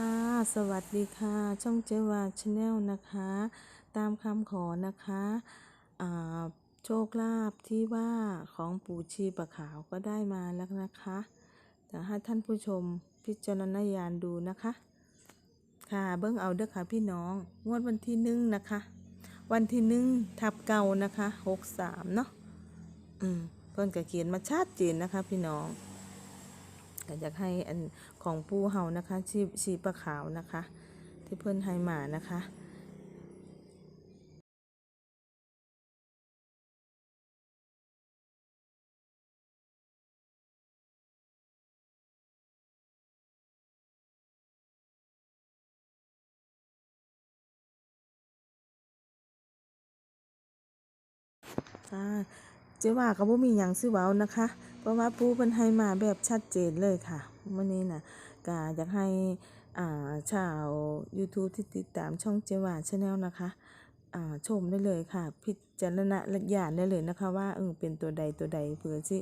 ค่ะ สวัสดีค่ะ ช่องเจวาชาแนลนะคะ ตามคำขอนะคะโชคลาภที่ว่าของปู่ชีปะขาวก็ได้มาแล้วนะคะจะให้ท่านผู้ชมพิจารณญาณดูนะคะ ค่ะเบิ้งเอาเด้อค่ะพี่น้อง งวดวันที่หนึ่งนะคะ วันที่หนึ่งทับเก่านะคะหกสามเนาะ อืม เพิ่นก็เขียนมาชัดเจนนะคะพี่น้อง ก็อยากให้อันของปูเฮานะคะชีชีปลาขาวนะคะ ที่เพิ่อนให้มานะคะค่ะ เจ๊ว่าก็บ่มีหยังสิเว้านะคะ เพราะว่าปูเพิ่นให้มาแบบชัดเจนเลยค่ะมื้อนี้น่ะก็อยากให้อ่าชาว YouTube ที่ติดตามช่องเจ๊ว่า Channel นะคะอ่าชมได้เลยค่ะ พิจารณญาณได้เลยนะคะ ว่าเออเป็นตัวใดตัวใดเผื่อสิ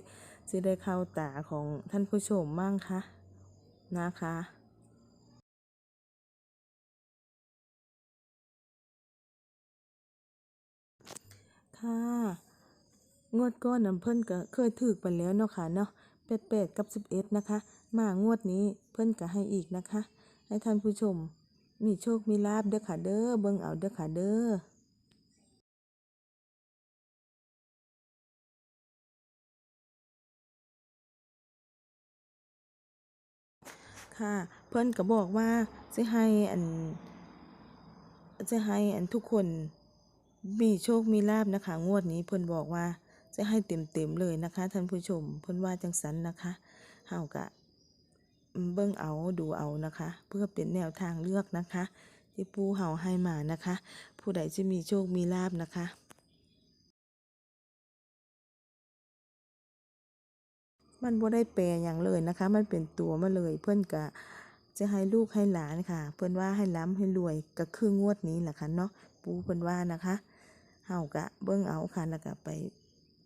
สิได้เข้าตาของท่านผู้ชมมั่งคะนะคะค่ะ งวดก้อนน้ำเพิ่นก็เคยถูกไปแล้วเนาะค่ะเนาะ88กับ11นะคะ มางวดนี้เพิ่นก็ให้อีกนะคะ ให้ท่านผู้ชม มีโชคมีลาบเด้อค่ะเด้อเบิ่งเอาเด้อค่ะเด้อค่ะเพิ่นก็บอกว่าสิให้อันจะให้อันทุกคนมีโชคมีลาบนะคะ งวดนี้เพิ่นบอกว่า จะให้เต็มๆเลยนะคะ ท่านผู้ชมเพิ่นว่าจังสันนะคะเฮาก็เบิ่งเอาดูเอานะคะ เพื่อเป็นแนวทางเลือกนะคะ ที่ปูเฮาให้มานะคะ ผู้ใดจะมีโชคมีลาบนะคะมันบ่ได้แปลหยังเลยนะคะ มันเป็นตัวมาเลย เพิ่อนก็จะให้ลูกให้หลานค่ะ เพิ่อนว่าให้ร่ำให้รวยก็คืองวดนี้แหละค่ะเนาะปูเพิ่อนว่านะคะเฮาก็เบิ่งเอาค่ะแล้วก็ไป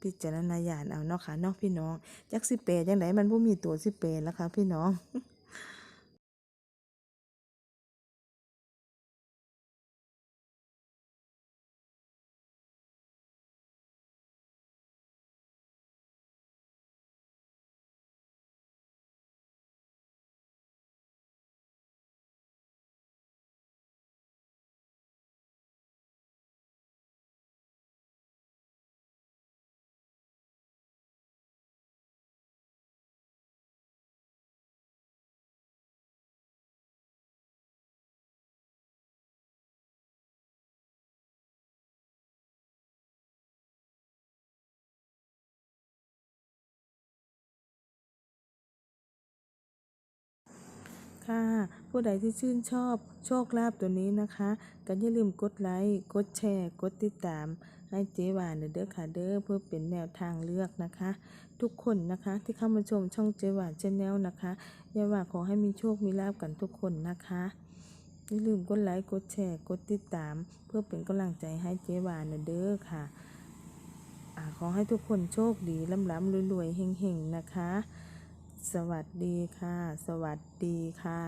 พิจารณญาณเอาเนาะค่ะเนาะพี่น้องจักสิเปลจังไดมันบ่มีตัวสิเปลแล้วค่ะพี่น้อง ค่ะ ผู้ใดที่ชื่นชอบโชคลาภตัวนี้นะคะก็อย่าลืมกดไลค์ กดแชร์ กดติดตาม ให้เจ๊หวานเด้อค่ะเด้อเพื่อเป็นแนวทางเลือกนะคะ ทุกคนนะคะที่เข้ามาชมช่องเจ๊หวานชาแนลนะคะอย่าว่าขอให้มีโชคมีลาภกันทุกคนนะคะอย่าลืมกดไลค์กดแชร์ กดติดตาม เพื่อเป็นกำลังใจให้เจ๊หวานเด้อค่ะขอให้ทุกคนโชคดีร่ำรำรวยๆเฮงๆนะคะ สวัสดีค่ะ สวัสดีค่ะ